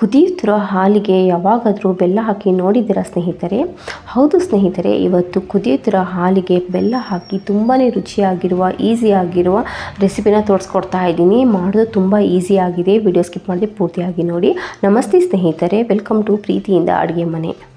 ಕುದಿಯುತ್ತಿರೋ ಹಾಲಿಗೆ ಯಾವಾಗಾದರೂ ಬೆಲ್ಲ ಹಾಕಿ ನೋಡಿದ್ದೀರಾ ಸ್ನೇಹಿತರೆ? ಹೌದು ಸ್ನೇಹಿತರೆ, ಇವತ್ತು ಕುದಿಯುತ್ತಿರೋ ಹಾಲಿಗೆ ಬೆಲ್ಲ ಹಾಕಿ ತುಂಬಾ ರುಚಿಯಾಗಿರುವ, ಈಸಿಯಾಗಿರುವ ರೆಸಿಪಿನ ತೋರಿಸ್ಕೊಡ್ತಾ ಇದ್ದೀನಿ. ಮಾಡೋದು ತುಂಬ ಈಸಿಯಾಗಿದೆ ವಿಡಿಯೋ ಸ್ಕಿಪ್ ಮಾಡಿದೆ ಪೂರ್ತಿಯಾಗಿ ನೋಡಿ. ನಮಸ್ತೆ ಸ್ನೇಹಿತರೆ, ವೆಲ್ಕಮ್ ಟು ಪ್ರೀತಿಯಿಂದ ಅಡುಗೆ ಮನೆ.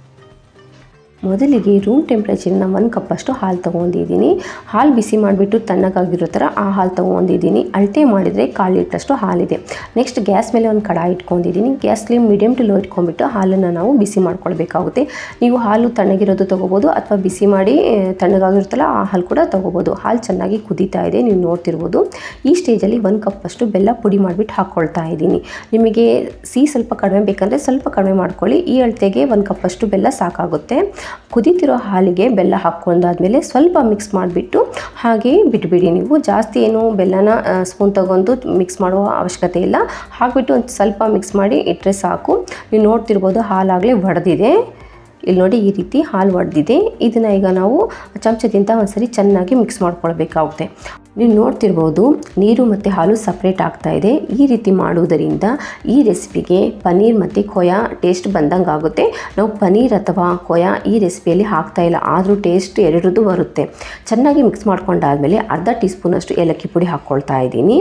ಮೊದಲಿಗೆ ರೂಮ್ ಟೆಂಪ್ರೇಚರ್ನ ಒಂದು ಕಪ್ಪಷ್ಟು ಹಾಲು ತೊಗೊಂಡಿದ್ದೀನಿ. ಹಾಲು ಬಿಸಿ ಮಾಡಿಬಿಟ್ಟು ತಣ್ಣಗಾಗಿರೋ ಥರ ಆ ಹಾಲು ತೊಗೊಂಡಿದ್ದೀನಿ. ಅಳತೆ ಮಾಡಿದರೆ ಕಾಲು ಇಟ್ಟಷ್ಟು ಹಾಲಿದೆ. ನೆಕ್ಸ್ಟ್ ಗ್ಯಾಸ್ ಮೇಲೆ ಒಂದು ಕಡಾಯಿ ಇಟ್ಕೊಂಡಿದ್ದೀನಿ. ಗ್ಯಾಸ್ಲಿ ಮೀಡಿಯಮ್ ಟು ಲೋ ಇಟ್ಕೊಂಡ್ಬಿಟ್ಟು ಹಾಲನ್ನು ನಾವು ಬಿಸಿ ಮಾಡ್ಕೊಳ್ಬೇಕಾಗುತ್ತೆ. ನೀವು ಹಾಲು ತಣ್ಣಗಿರೋದು ತೊಗೋಬೋದು ಅಥವಾ ಬಿಸಿ ಮಾಡಿ ತಣ್ಣಗಾಗಿರುತ್ತಲ್ಲ ಆ ಹಾಲು ಕೂಡ ತೊಗೋಬೋದು. ಹಾಲು ಚೆನ್ನಾಗಿ ಕುದೀತಾ ಇದೆ, ನೀವು ನೋಡ್ತಿರ್ಬೋದು. ಈ ಸ್ಟೇಜಲ್ಲಿ ಒಂದು ಕಪ್ಪಷ್ಟು ಬೆಲ್ಲ ಪುಡಿ ಮಾಡಿಬಿಟ್ಟು ಹಾಕ್ಕೊಳ್ತಾ ಇದ್ದೀನಿ. ನಿಮಗೆ ಸಿಹಿ ಸ್ವಲ್ಪ ಕಡಿಮೆ ಬೇಕಂದರೆ ಸ್ವಲ್ಪ ಕಡಿಮೆ ಮಾಡ್ಕೊಳ್ಳಿ. ಈ ಅಳತೆಗೆ ಒಂದು ಕಪ್ಪಷ್ಟು ಬೆಲ್ಲ ಸಾಕಾಗುತ್ತೆ. ಕುದೀತಿರೋ ಹಾಲಿಗೆ ಬೆಲ್ಲ ಹಾಕ್ಕೊಂಡಾದ್ಮೇಲೆ ಸ್ವಲ್ಪ ಮಿಕ್ಸ್ ಮಾಡಿಬಿಟ್ಟು ಹಾಗೆ ಬಿಟ್ಬಿಡಿ. ನೀವು ಜಾಸ್ತಿ ಏನು ಬೆಲ್ಲನ ಸ್ಪೂನ್ ತಗೊಂಡು ಮಿಕ್ಸ್ ಮಾಡುವ ಅವಶ್ಯಕತೆ ಇಲ್ಲ. ಹಾಕಿಬಿಟ್ಟು ಒಂದು ಸ್ವಲ್ಪ ಮಿಕ್ಸ್ ಮಾಡಿ ಇಟ್ಟರೆ ಸಾಕು. ನೀವು ನೋಡ್ತಿರ್ಬೋದು ಹಾಲಾಗಲೇ ಒಡೆದಿದೆ. ಇಲ್ಲಿ ನೋಡಿ ಈ ರೀತಿ ಹಾಲು ಒಡೆದಿದೆ. ಇದನ್ನು ಈಗ ನಾವು ಚಮಚದಿಂದ ಒಂದ್ಸರಿ ಚೆನ್ನಾಗಿ ಮಿಕ್ಸ್ ಮಾಡ್ಕೊಳ್ಬೇಕಾಗುತ್ತೆ. ನೀವು ನೋಡ್ತಿರ್ಬೋದು ನೀರು ಮತ್ತು ಹಾಲು ಸಪ್ರೇಟ್ ಆಗ್ತಾ ಇದೆ. ಈ ರೀತಿ ಮಾಡುವುದರಿಂದ ಈ ರೆಸಿಪಿಗೆ ಪನ್ನೀರ್ ಮತ್ತು ಕೊಯಾ ಟೇಸ್ಟ್ ಬಂದಂಗೆ ಆಗುತ್ತೆ. ನಾವು ಪನ್ನೀರ್ ಅಥವಾ ಕೊಯಾ ಈ ರೆಸಿಪಿಯಲ್ಲಿ ಹಾಕ್ತಾ ಇಲ್ಲ, ಆದರೂ ಟೇಸ್ಟ್ ಎರಡರದ್ದು ಬರುತ್ತೆ. ಚೆನ್ನಾಗಿ ಮಿಕ್ಸ್ ಮಾಡ್ಕೊಂಡಾದಮೇಲೆ ಅರ್ಧ ಟೀ ಸ್ಪೂನಷ್ಟು ಏಲಕ್ಕಿ ಪುಡಿ ಹಾಕ್ಕೊಳ್ತಾ ಇದ್ದೀನಿ.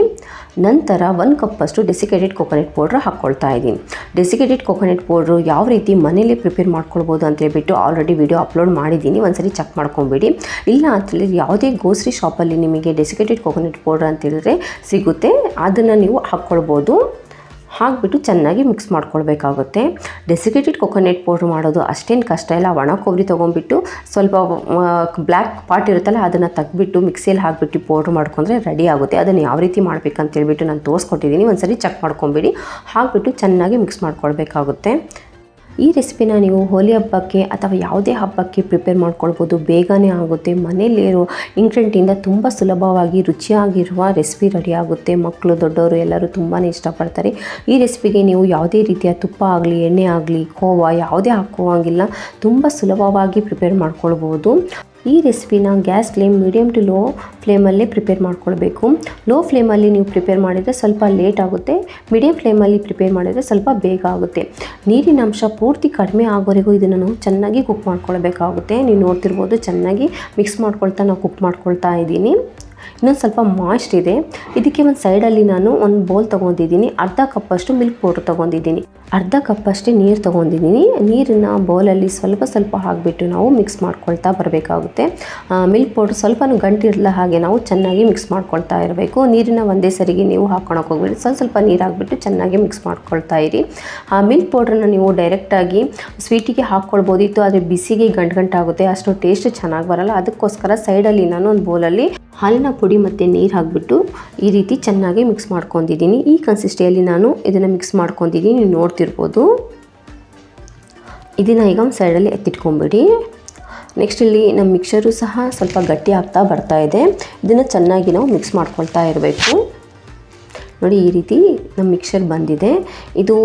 ನಂತರ ಒಂದು ಕಪ್ಪಷ್ಟು ಡೆಸಿಕೇಟೆಡ್ ಕೊಕೊನೆಟ್ ಪೌಡ್ರ್ ಹಾಕ್ಕೊಳ್ತಾ ಇದ್ದೀನಿ. ಡೆಸಿಕೇಟೆಡ್ ಕೊಕೊನೆಟ್ ಪೌಡ್ರು ಯಾವ ರೀತಿ ಮನೇಲಿ ಪ್ರಿಪೇರ್ ಮಾಡ್ಕೊಳ್ಬೋದು ಅಂತ ಹೇಳ್ಬಿಟ್ಟು ಆಲ್ರೆಡಿ ವಿಡಿಯೋ ಅಪ್ಲೋಡ್ ಮಾಡಿದ್ದೀನಿ. ಒಂದ್ಸರಿ ಚೆಕ್ ಮಾಡ್ಕೊಂಬಿಡಿ. ಇಲ್ಲ ಅಂತೇಳಿ ಯಾವುದೇ ಗ್ರೋಸರಿ ಶಾಪಲ್ಲಿ ನಿಮಗೆ ಡೆಸಿಕೇಟೆಡ್ ಕೊಕೊನಟ್ ಪೌಡ್ರ್ ಅಂತ ಹೇಳಿದ್ರೆ ಸಿಗುತ್ತೆ. ಅದನ್ನು ನೀವು ಹಾಕ್ಕೊಳ್ಬೋದು. ಹಾಕ್ಬಿಟ್ಟು ಚೆನ್ನಾಗಿ ಮಿಕ್ಸ್ ಮಾಡ್ಕೊಳ್ಬೇಕಾಗುತ್ತೆ. ಡೆಸಿಕೇಟೆಡ್ ಕೊಕೊನೆಟ್ ಪೌಡ್ರ್ ಮಾಡೋದು ಅಷ್ಟೇನು ಕಷ್ಟ ಇಲ್ಲ. ಒಣ ಕೊಬ್ಬರಿ ತೊಗೊಂಡ್ಬಿಟ್ಟು ಸ್ವಲ್ಪ ಬ್ಲ್ಯಾಕ್ ಪಾರ್ಟ್ ಇರುತ್ತಲ್ಲ, ಅದನ್ನು ತೆಗ್ಬಿಟ್ಟು ಮಿಕ್ಸಿಯಲ್ಲಿ ಹಾಕ್ಬಿಟ್ಟು ಪೌಡ್ರ್ ಮಾಡ್ಕೊಂಡ್ರೆ ರೆಡಿ ಆಗುತ್ತೆ. ಅದನ್ನು ಯಾವ ರೀತಿ ಮಾಡಬೇಕಂತೇಳ್ಬಿಟ್ಟು ನಾನು ತೋರಿಸ್ಕೊಟ್ಟಿದ್ದೀನಿ ಒಂದು ಸರಿ ಚೆಕ್ ಮಾಡ್ಕೊಂಬಿಡಿ. ಹಾಕ್ಬಿಟ್ಟು ಚೆನ್ನಾಗಿ ಮಿಕ್ಸ್ ಮಾಡ್ಕೊಳ್ಬೇಕಾಗುತ್ತೆ. ಈ ರೆಸಿಪಿನ ನೀವು ಹೋಲಿ ಹಬ್ಬಕ್ಕೆ ಅಥವಾ ಯಾವುದೇ ಹಬ್ಬಕ್ಕೆ ಪ್ರಿಪೇರ್ ಮಾಡ್ಕೊಳ್ಬೋದು. ಬೇಗನೆ ಆಗುತ್ತೆ. ಮನೆಯಲ್ಲಿರೋ ಇಂಗ್ರೀಡಿಯೆಂಟಿಂದ ತುಂಬ ಸುಲಭವಾಗಿ ರುಚಿಯಾಗಿರುವ ರೆಸಿಪಿ ರೆಡಿ ಆಗುತ್ತೆ. ಮಕ್ಕಳು, ದೊಡ್ಡವರು ಎಲ್ಲರೂ ತುಂಬಾ ಇಷ್ಟಪಡ್ತಾರೆ. ಈ ರೆಸಿಪಿಗೆ ನೀವು ಯಾವುದೇ ರೀತಿಯ ತುಪ್ಪ ಆಗಲಿ, ಎಣ್ಣೆ ಆಗಲಿ, ಕೋವಾ ಯಾವುದೇ ಹಾಕುವಂಗಿಲ್ಲ. ತುಂಬ ಸುಲಭವಾಗಿ ಪ್ರಿಪೇರ್ ಮಾಡ್ಕೊಳ್ಬೋದು. ಈ ರೆಸಿಪಿನ gas flame medium to low ಫ್ಲೇಮಲ್ಲೇ ಪ್ರಿಪೇರ್ ಮಾಡ್ಕೊಳ್ಬೇಕು. ಲೋ ಫ್ಲೇಮಲ್ಲಿ ನೀವು ಪ್ರಿಪೇರ್ ಮಾಡಿದರೆ ಸ್ವಲ್ಪ ಲೇಟ್ ಆಗುತ್ತೆ. ಮೀಡಿಯಮ್ ಫ್ಲೇಮಲ್ಲಿ ಪ್ರಿಪೇರ್ ಮಾಡಿದರೆ ಸ್ವಲ್ಪ ಬೇಗ ಆಗುತ್ತೆ. ನೀರಿನ ಅಂಶ ಪೂರ್ತಿ ಕಡಿಮೆ ಆಗೋವರೆಗೂ ಇದನ್ನು ನಾವು ಚೆನ್ನಾಗಿ ಕುಕ್ ಮಾಡ್ಕೊಳ್ಬೇಕಾಗುತ್ತೆ. ನೀವು ನೋಡ್ತಿರ್ಬೋದು ಚೆನ್ನಾಗಿ ಮಿಕ್ಸ್ ಮಾಡ್ಕೊಳ್ತಾ, ನಾವು ಕುಕ್ ಮಾಡ್ಕೊಳ್ತಾ ಇದ್ದೀನಿ. ಇನ್ನೊಂದು ಸ್ವಲ್ಪ ಮಾಯ್ಸ್ಟ್ ಇದೆ. ಇದಕ್ಕೆ ಒಂದು ಸೈಡಲ್ಲಿ ನಾನು ಒಂದು ಬೌಲ್ ತೊಗೊಂಡಿದ್ದೀನಿ. ಅರ್ಧ ಕಪ್ಪಷ್ಟು ಮಿಲ್ಕ್ ಪೌಡ್ರ್ ತೊಗೊಂಡಿದ್ದೀನಿ. ಅರ್ಧ ಕಪ್ಪಷ್ಟೇ ನೀರು ತೊಗೊಂಡಿದ್ದೀನಿ. ನೀರನ್ನು ಬೌಲಲ್ಲಿ ಸ್ವಲ್ಪ ಸ್ವಲ್ಪ ಹಾಕಿಬಿಟ್ಟು ನಾವು ಮಿಕ್ಸ್ ಮಾಡ್ಕೊಳ್ತಾ ಬರಬೇಕಾಗುತ್ತೆ. ಮಿಲ್ಕ್ ಪೌಡ್ರ್ ಸ್ವಲ್ಪ ಗಂಟಿರಲ್ಲ ಹಾಗೆ ನಾವು ಚೆನ್ನಾಗಿ ಮಿಕ್ಸ್ ಮಾಡ್ಕೊಳ್ತಾ ಇರಬೇಕು. ನೀರನ್ನ ಒಂದೇ ಸರಿಗೆ ನೀವು ಹಾಕೊಳಕ್ಕೆ ಹೋಗ್ಬೇಡಿ. ಸ್ವಲ್ಪ ಸ್ವಲ್ಪ ನೀರು ಹಾಕ್ಬಿಟ್ಟು ಚೆನ್ನಾಗಿ ಮಿಕ್ಸ್ ಮಾಡ್ಕೊಳ್ತಾ ಇರಿ. ಆ ಮಿಲ್ಕ್ ಪೌಡ್ರನ್ನ ನೀವು ಡೈರೆಕ್ಟಾಗಿ ಸ್ವೀಟಿಗೆ ಹಾಕ್ಕೊಳ್ಬೋದಿತ್ತು ಆದರೆ ಬಿಸಿಗೆ ಗಂಟು ಗಂಟಾಗುತ್ತೆ. ಅಷ್ಟು ಟೇಸ್ಟ್ ಚೆನ್ನಾಗಿ ಬರಲ್ಲ. ಅದಕ್ಕೋಸ್ಕರ ಸೈಡಲ್ಲಿ ನಾನು ಒಂದು ಬೌಲಲ್ಲಿ ಹಾಲಿನ ಪುಡಿ ಮತ್ತು ನೀರು ಹಾಕಿಬಿಟ್ಟು ಈ ರೀತಿ ಚೆನ್ನಾಗಿ ಮಿಕ್ಸ್ ಮಾಡ್ಕೊಂಡಿದ್ದೀನಿ. ಈ ಕನ್ಸಿಸ್ಟಿಯಲ್ಲಿ ನಾನು ಇದನ್ನು ಮಿಕ್ಸ್ ಮಾಡ್ಕೊಂಡಿದ್ದೀನಿ. ನೀವು ನೋಡ್ತಿರ್ಬೋದು. ಇದನ್ನು ಈಗ ಒಂದು ಸೈಡಲ್ಲಿ ಎತ್ತಿಟ್ಕೊಂಬಿಡಿ. ನೆಕ್ಸ್ಟ್ ಇಲ್ಲಿ ನಮ್ಮ ಮಿಕ್ಸರು ಸಹ ಸ್ವಲ್ಪ ಗಟ್ಟಿ ಆಗ್ತಾ ಬರ್ತಾ ಇದೆ. ಇದನ್ನು ಚೆನ್ನಾಗಿ ನಾವು ಮಿಕ್ಸ್ ಮಾಡ್ಕೊಳ್ತಾ ಇರಬೇಕು. ನೋಡಿ, ಈ ರೀತಿ ನಮ್ಮ ಮಿಕ್ಸರ್ ಬಂದಿದೆ. ಇದು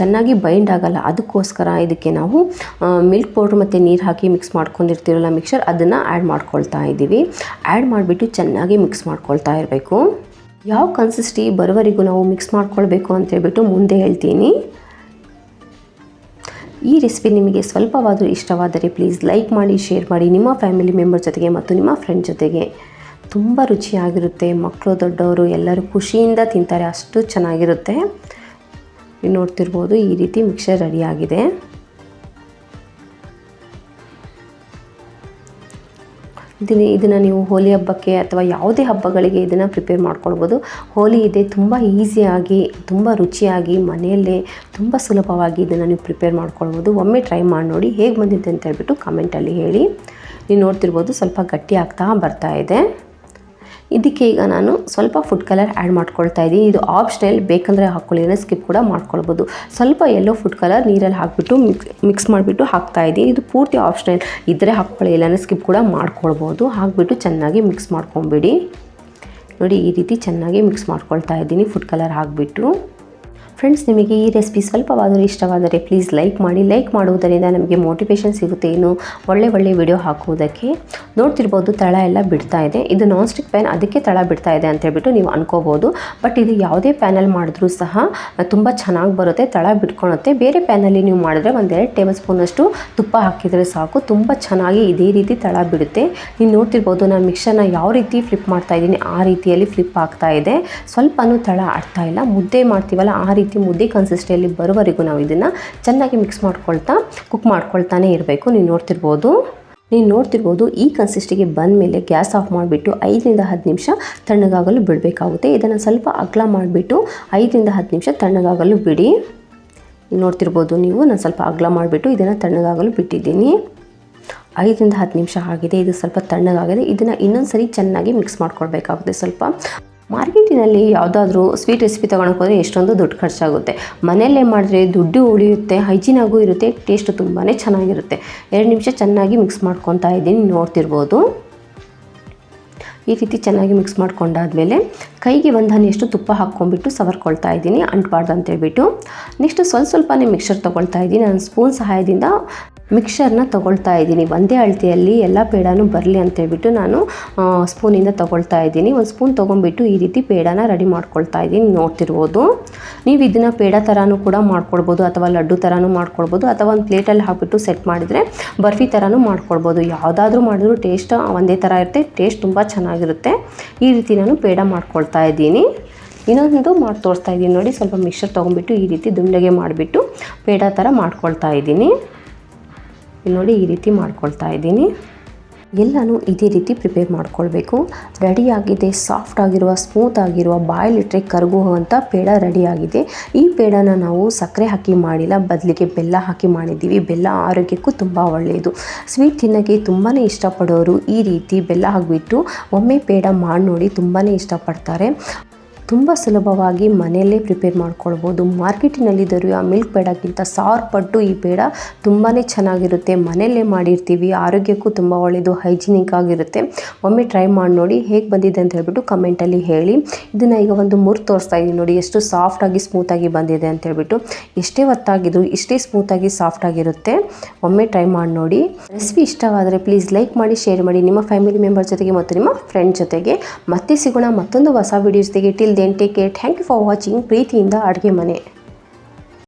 ಚೆನ್ನಾಗಿ ಬೈಂಡ್ ಆಗಲ್ಲ. ಅದಕ್ಕೋಸ್ಕರ ಇದಕ್ಕೆ ನಾವು ಮಿಲ್ಕ್ ಪೌಡ್ರ್ ಮತ್ತು ನೀರು ಹಾಕಿ ಮಿಕ್ಸ್ ಮಾಡ್ಕೊಂಡಿರ್ತೀರಲ್ಲ ಮಿಕ್ಸರ್, ಅದನ್ನು ಆ್ಯಡ್ ಮಾಡ್ಕೊಳ್ತಾ ಇದ್ದೀವಿ. ಆ್ಯಡ್ ಮಾಡಿಬಿಟ್ಟು ಚೆನ್ನಾಗಿ ಮಿಕ್ಸ್ ಮಾಡ್ಕೊಳ್ತಾ ಇರಬೇಕು. ಯಾವ ಕನ್ಸಿಸ್ಟಿ ಬರೋವರೆಗೂ ನಾವು ಮಿಕ್ಸ್ ಮಾಡ್ಕೊಳ್ಬೇಕು ಅಂತ ಹೇಳ್ಬಿಟ್ಟು ಮುಂದೆ ಹೇಳ್ತೀನಿ. ಈ ರೆಸಿಪಿ ನಿಮಗೆ ಸ್ವಲ್ಪವಾದರೂ ಇಷ್ಟವಾದರೆ ಪ್ಲೀಸ್ ಲೈಕ್ ಮಾಡಿ ಶೇರ್ ಮಾಡಿ ನಿಮ್ಮ ಫ್ಯಾಮಿಲಿ ಮೆಂಬರ್ ಜೊತೆಗೆ ಮತ್ತು ನಿಮ್ಮ ಫ್ರೆಂಡ್ ಜೊತೆಗೆ. ತುಂಬ ರುಚಿಯಾಗಿರುತ್ತೆ. ಮಕ್ಕಳು ದೊಡ್ಡವರು ಎಲ್ಲರೂ ಖುಷಿಯಿಂದ ತಿಂತಾರೆ. ಅಷ್ಟು ಚೆನ್ನಾಗಿರುತ್ತೆ. ನೋಡ್ತಿರ್ಬೋದು ಈ ರೀತಿ ಮಿಕ್ಸರ್ ರೆಡಿಯಾಗಿದೆ. ಇದನ್ನ, ಇದನ್ನು ನೀವು ಹೋಲಿ ಹಬ್ಬಕ್ಕೆ ಅಥವಾ ಯಾವುದೇ ಹಬ್ಬಗಳಿಗೆ ಇದನ್ನು ಪ್ರಿಪೇರ್ ಮಾಡ್ಕೊಳ್ಬೋದು. ಹೋಲಿ ಇದೆ ತುಂಬ ಈಸಿಯಾಗಿ, ತುಂಬ ರುಚಿಯಾಗಿ, ಮನೆಯಲ್ಲೇ ತುಂಬ ಸುಲಭವಾಗಿ ಇದನ್ನು ನೀವು ಪ್ರಿಪೇರ್ ಮಾಡ್ಕೊಳ್ಬೋದು. ಒಮ್ಮೆ ಟ್ರೈ ಮಾಡಿ ನೋಡಿ ಹೇಗೆ ಬಂದಿದೆ ಅಂತ ಹೇಳ್ಬಿಟ್ಟು ಕಮೆಂಟಲ್ಲಿ ಹೇಳಿ. ನೀವು ನೋಡ್ತಿರ್ಬೋದು ಸ್ವಲ್ಪ ಗಟ್ಟಿ ಆಗ್ತಾ ಬರ್ತಾ ಇದೆ. ಇದಕ್ಕೆ ಈಗ ನಾನು ಸ್ವಲ್ಪ ಫುಡ್ ಕಲರ್ ಆ್ಯಡ್ ಮಾಡ್ಕೊಳ್ತಾ ಇದ್ದೀನಿ. ಇದು ಆಪ್ಷನಲ್ ಬೇಕಂದರೆ ಹಾಕ್ಕೊಳ್ಳಿ ಸ್ಕಿಪ್ ಕೂಡ ಮಾಡ್ಕೊಳ್ಬೋದು. ಸ್ವಲ್ಪ ಎಲ್ಲೋ ಫುಡ್ ಕಲರ್ ನೀರಲ್ಲಿ ಹಾಕಿಬಿಟ್ಟು ಮಿಕ್ಸ್ ಮಿಕ್ಸ್ ಮಾಡಿಬಿಟ್ಟು ಹಾಕ್ತಾ ಇದ್ದೀನಿ. ಇದು ಪೂರ್ತಿ ಆಪ್ಷನಲ್ ಇದ್ದರೆ ಹಾಕ್ಕೊಳ್ಳಿ ಇಲ್ಲಾಂದರೆ ಸ್ಕಿಪ್ ಕೂಡ ಮಾಡ್ಕೊಳ್ಬೋದು. ಹಾಕಿಬಿಟ್ಟು ಚೆನ್ನಾಗಿ ಮಿಕ್ಸ್ ಮಾಡ್ಕೊಂಬಿಡಿ. ನೋಡಿ, ಈ ರೀತಿ ಚೆನ್ನಾಗಿ ಮಿಕ್ಸ್ ಮಾಡ್ಕೊಳ್ತಾ ಇದ್ದೀನಿ ಫುಡ್ ಕಲರ್ ಹಾಕಿಬಿಟ್ಟು. ಫ್ರೆಂಡ್ಸ್ ನಿಮಗೆ ಈ ರೆಸಿಪಿ ಸ್ವಲ್ಪವಾದರೂ ಇಷ್ಟವಾದರೆ ಪ್ಲೀಸ್ ಲೈಕ್ ಮಾಡಿ. ಲೈಕ್ ಮಾಡುವುದರಿಂದ ನಮಗೆ ಮೋಟಿವೇಶನ್ ಸಿಗುತ್ತೆ. ಏನು ಒಳ್ಳೆ ಒಳ್ಳೆ ವಿಡಿಯೋ ಹಾಕುವುದಕ್ಕೆ ನೋಡ್ತಿರ್ಬೋದು, ತಳ ಎಲ್ಲ ಬಿಡ್ತಾ ಇದೆ. ಇದು ನಾನ್ ಸ್ಟಿಕ್ ಪ್ಯಾನ್ ಅದಕ್ಕೆ ತಳ ಬಿಡ್ತಾ ಇದೆ ಅಂತ ಹೇಳ್ಬಿಟ್ಟು ನೀವು ಅನ್ಕೋಬೋದು. ಬಟ್ ಇದು ಯಾವುದೇ ಪ್ಯಾನಲ್ಲಿ ಮಾಡಿದ್ರೂ ಸಹ ತುಂಬ ಚೆನ್ನಾಗಿ ಬರುತ್ತೆ, ತಳ ಬಿಟ್ಕೊಳುತ್ತೆ. ಬೇರೆ ಪ್ಯಾನಲ್ಲಿ ನೀವು ಮಾಡಿದ್ರೆ ಒಂದೆರಡು ಟೇಬಲ್ ಸ್ಪೂನಷ್ಟು ತುಪ್ಪ ಹಾಕಿದರೆ ಸಾಕು. ತುಂಬ ಚೆನ್ನಾಗಿ ಇದೇ ರೀತಿ ತಳ ಬಿಡುತ್ತೆ. ನೀವು ನೋಡ್ತಿರ್ಬೋದು, ನಾನು ಮಿಕ್ಸರ್ನ ಯಾವ ರೀತಿ ಫ್ಲಿಪ್ ಮಾಡ್ತಾ ಇದ್ದೀನಿ, ಆ ರೀತಿಯಲ್ಲಿ ಫ್ಲಿಪ್ ಆಗ್ತಾ ಇದೆ. ಸ್ವಲ್ಪನೂ ತಳ ಆಡ್ತಾ ಇಲ್ಲ. ಮುದ್ದೆ ಮಾಡ್ತೀವಲ್ಲ, ಆ ರೀತಿ ಮುದ್ದೆ ಕನ್ಸಿಸ್ಟೆಯಲ್ಲಿ ಬರೋವರೆಗೂ ನಾವು ಇದನ್ನು ಚೆನ್ನಾಗಿ ಮಿಕ್ಸ್ ಮಾಡ್ಕೊಳ್ತಾ ಕುಕ್ ಮಾಡ್ಕೊಳ್ತಾನೆ ಇರಬೇಕು. ನೀವು ನೋಡ್ತಿರ್ಬೋದು. ನೀವು ನೋಡ್ತಿರ್ಬೋದು ಈ ಕನ್ಸಿಸ್ಟಿಗೆ ಬಂದ ಮೇಲೆ ಗ್ಯಾಸ್ ಆಫ್ ಮಾಡಿಬಿಟ್ಟು ಐದರಿಂದ ಹತ್ತು ನಿಮಿಷ ತಣ್ಣಗಾಗಲು ಬಿಡಬೇಕಾಗುತ್ತೆ. ಇದನ್ನು ಸ್ವಲ್ಪ ಅಗಲ ಮಾಡಿಬಿಟ್ಟು ಐದರಿಂದ ಹತ್ತು ನಿಮಿಷ ತಣ್ಣಗಾಗಲು ಬಿಡಿ. ನೋಡ್ತಿರ್ಬೋದು ನೀವು, ನಾನು ಸ್ವಲ್ಪ ಅಗಲ ಮಾಡಿಬಿಟ್ಟು ಇದನ್ನು ತಣ್ಣಗಾಗಲು ಬಿಟ್ಟಿದ್ದೀನಿ. ಐದರಿಂದ ಹತ್ತು ನಿಮಿಷ ಆಗಿದೆ. ಇದು ಸ್ವಲ್ಪ ತಣ್ಣಗಾಗಿದೆ. ಇದನ್ನು ಇನ್ನೊಂದು ಸರಿ ಚೆನ್ನಾಗಿ ಮಿಕ್ಸ್ ಮಾಡ್ಕೊಳ್ಬೇಕಾಗುತ್ತೆ ಸ್ವಲ್ಪ. ಮಾರ್ಕೆಟಿನಲ್ಲಿ ಯಾವುದಾದ್ರೂ ಸ್ವೀಟ್ ರೆಸಿಪಿ ತೊಗೊಳಕ್ಕೆ ಹೋದರೆ ಎಷ್ಟೊಂದು ದುಡ್ಡು ಖರ್ಚಾಗುತ್ತೆ. ಮನೆಯಲ್ಲೇ ಮಾಡಿದ್ರೆ ದುಡ್ಡು ಉಳಿಯುತ್ತೆ ಹೈಜೀನ್ ಆಗೂ ಇರುತ್ತೆ ಟೇಸ್ಟ್ ತುಂಬಾ ಚೆನ್ನಾಗಿರುತ್ತೆ. ಎರಡು ನಿಮಿಷ ಚೆನ್ನಾಗಿ ಮಿಕ್ಸ್ ಮಾಡ್ಕೊತಾ ಇದ್ದೀನಿ, ನೋಡ್ತಿರ್ಬೋದು. ಈ ರೀತಿ ಚೆನ್ನಾಗಿ ಮಿಕ್ಸ್ ಮಾಡ್ಕೊಂಡಾದಮೇಲೆ ಕೈಗೆ ಒಂದು ಹನಿಯಷ್ಟು ತುಪ್ಪ ಹಾಕ್ಕೊಂಡ್ಬಿಟ್ಟು ಸವರ್ಕೊಳ್ತಾ ಇದ್ದೀನಿ, ಅಂಟಬಾರ್ದು ಅಂತೇಳ್ಬಿಟ್ಟು ನೆಕ್ಸ್ಟ್ ಸ್ವಲ್ಪ ಸ್ವಲ್ಪನೇ ಮಿಕ್ಸರ್ ತೊಗೊಳ್ತಾ ಇದ್ದೀನಿ, ನಾನು ಸ್ಪೂನ್ ಸಹಾಯದಿಂದ ಮಿಕ್ಸರ್ನ ತೊಗೊಳ್ತಾ ಇದ್ದೀನಿ. ಒಂದೇ ಅಳತೆಯಲ್ಲಿ ಎಲ್ಲ ಪೇಡನೂ ಬರಲಿ ಅಂತೇಳ್ಬಿಟ್ಟು ನಾನು ಸ್ಪೂನಿಂದ ತೊಗೊಳ್ತಾ ಇದ್ದೀನಿ. ಒಂದು ಸ್ಪೂನ್ ತೊಗೊಂಡ್ಬಿಟ್ಟು ಈ ರೀತಿ ಪೇಡನ ರೆಡಿ ಮಾಡ್ಕೊಳ್ತಾ ಇದ್ದೀನಿ. ನೋಡ್ತಿರ್ಬೋದು. ನೀವು ಇದನ್ನು ಪೇಡ ಥರನೂ ಕೂಡ ಮಾಡ್ಕೊಳ್ಬೋದು ಅಥವಾ ಲಡ್ಡು ಥರನೂ ಮಾಡ್ಕೊಳ್ಬೋದು ಅಥವಾ ಒಂದು ಪ್ಲೇಟಲ್ಲಿ ಹಾಕಿಬಿಟ್ಟು ಸೆಟ್ ಮಾಡಿದರೆ ಬರ್ಫಿ ಥರನೂ ಮಾಡ್ಕೊಳ್ಬೋದು. ಯಾವುದಾದ್ರೂ ಮಾಡಿದ್ರೂ ಟೇಸ್ಟ್ ಒಂದೇ ಥರ ಇರುತ್ತೆ, ಟೇಸ್ಟ್ ತುಂಬ ಚೆನ್ನಾಗಿರುತ್ತೆ. ಈ ರೀತಿ ನಾನು ಪೇಡ ಮಾಡ್ಕೊಳ್ತಾ ಇದ್ದೀನಿ. ಇನ್ನೊಂದು ಮಾಡಿ ತೋರಿಸ್ತಾ ಇದ್ದೀನಿ ನೋಡಿ. ಸ್ವಲ್ಪ ಮಿಕ್ಸರ್ ತೊಗೊಂಡ್ಬಿಟ್ಟು ಈ ರೀತಿ ದುಂಡಗೆ ಮಾಡಿಬಿಟ್ಟು ಪೇಡ ಥರ ಮಾಡ್ಕೊಳ್ತಾ ಇದ್ದೀನಿ. ಇಲ್ಲಿ ನೋಡಿ ಈ ರೀತಿ ಮಾಡ್ಕೊಳ್ತಾ ಇದ್ದೀನಿ. ಎಲ್ಲನೂ ಇದೇ ರೀತಿ ಪ್ರಿಪೇರ್ ಮಾಡ್ಕೊಳ್ಬೇಕು. ರೆಡಿಯಾಗಿದೆ ಸಾಫ್ಟ್ ಆಗಿರುವ, ಸ್ಮೂತ್ ಆಗಿರುವ ಬಾಯಲ್ಲಿಟ್ಟರೆ ಕರಗುವಂಥ ಪೇಡ ರೆಡಿಯಾಗಿದೆ ಈ ಪೇಡನ ನಾವು ಸಕ್ಕರೆ ಹಾಕಿ ಮಾಡಿಲ್ಲ, ಬದಲಿಗೆ ಬೆಲ್ಲ ಹಾಕಿ ಮಾಡಿದ್ದೀವಿ. ಬೆಲ್ಲ ಆರೋಗ್ಯಕ್ಕೂ ತುಂಬ ಒಳ್ಳೆಯದು. ಸ್ವೀಟ್ ತಿನ್ನೋಕ್ಕೆ ತುಂಬಾ ಇಷ್ಟಪಡೋರು ಈ ರೀತಿ ಬೆಲ್ಲ ಹಾಕಿಬಿಟ್ಟು ಒಮ್ಮೆ ಪೇಡ ಮಾಡಿ ನೋಡಿ ತುಂಬಾ ಇಷ್ಟಪಡ್ತಾರೆ. ತುಂಬ ಸುಲಭವಾಗಿ ಮನೆಯಲ್ಲೇ ಪ್ರಿಪೇರ್ ಮಾಡ್ಕೊಳ್ಬೋದು. ಮಾರ್ಕೆಟಿನಲ್ಲಿ ದೊರೆಯುವ ಮಿಲ್ಕ್ ಪೇಡಕ್ಕಿಂತ ಸಾವಿರ ಪಟ್ಟು ಈ ಪೇಡ ತುಂಬಾ ಚೆನ್ನಾಗಿರುತ್ತೆ. ಮನೆಯಲ್ಲೇ ಮಾಡಿರ್ತೀವಿ. ಆರೋಗ್ಯಕ್ಕೂ ತುಂಬ ಒಳ್ಳೆಯದು ಹೈಜಿನಿಕ್ ಆಗಿರುತ್ತೆ. ಒಮ್ಮೆ ಟ್ರೈ ಮಾಡಿ ನೋಡಿ ಹೇಗೆ ಬಂದಿದೆ ಅಂತ ಹೇಳ್ಬಿಟ್ಟು ಕಮೆಂಟಲ್ಲಿ ಹೇಳಿ. ಇದನ್ನು ಈಗ ಒಂದು ಮುರು ತೋರಿಸ್ತಾ ಇದ್ದೀನಿ ನೋಡಿ, ಎಷ್ಟು ಸಾಫ್ಟಾಗಿ ಸ್ಮೂತಾಗಿ ಬಂದಿದೆ ಅಂತ ಹೇಳ್ಬಿಟ್ಟು. ಎಷ್ಟೇ ಹೊತ್ತಾಗಿದ್ರು ಇಷ್ಟೇ ಸ್ಮೂತಾಗಿ ಸಾಫ್ಟಾಗಿರುತ್ತೆ ಒಮ್ಮೆ ಟ್ರೈ ಮಾಡಿ ನೋಡಿ. ರೆಸಿಪಿ ಇಷ್ಟವಾದರೆ ಪ್ಲೀಸ್ ಲೈಕ್ ಮಾಡಿ ಶೇರ್ ಮಾಡಿ. ನಿಮ್ಮ ಫ್ಯಾಮಿಲಿ ಮೆಂಬರ್ ಜೊತೆಗೆ ಮತ್ತು ನಿಮ್ಮ ಫ್ರೆಂಡ್ ಜೊತೆಗೆ. ಮತ್ತೆ ಸಿಗೋಣ ಮತ್ತೊಂದು ಹೊಸ ವೀಡಿಯೋಸ್ ಜೊತೆಗೆ. Till then take care thank you for watching ಪ್ರೀತಿಯಿಂದ ಅಡುಗೆ ಮನೆ.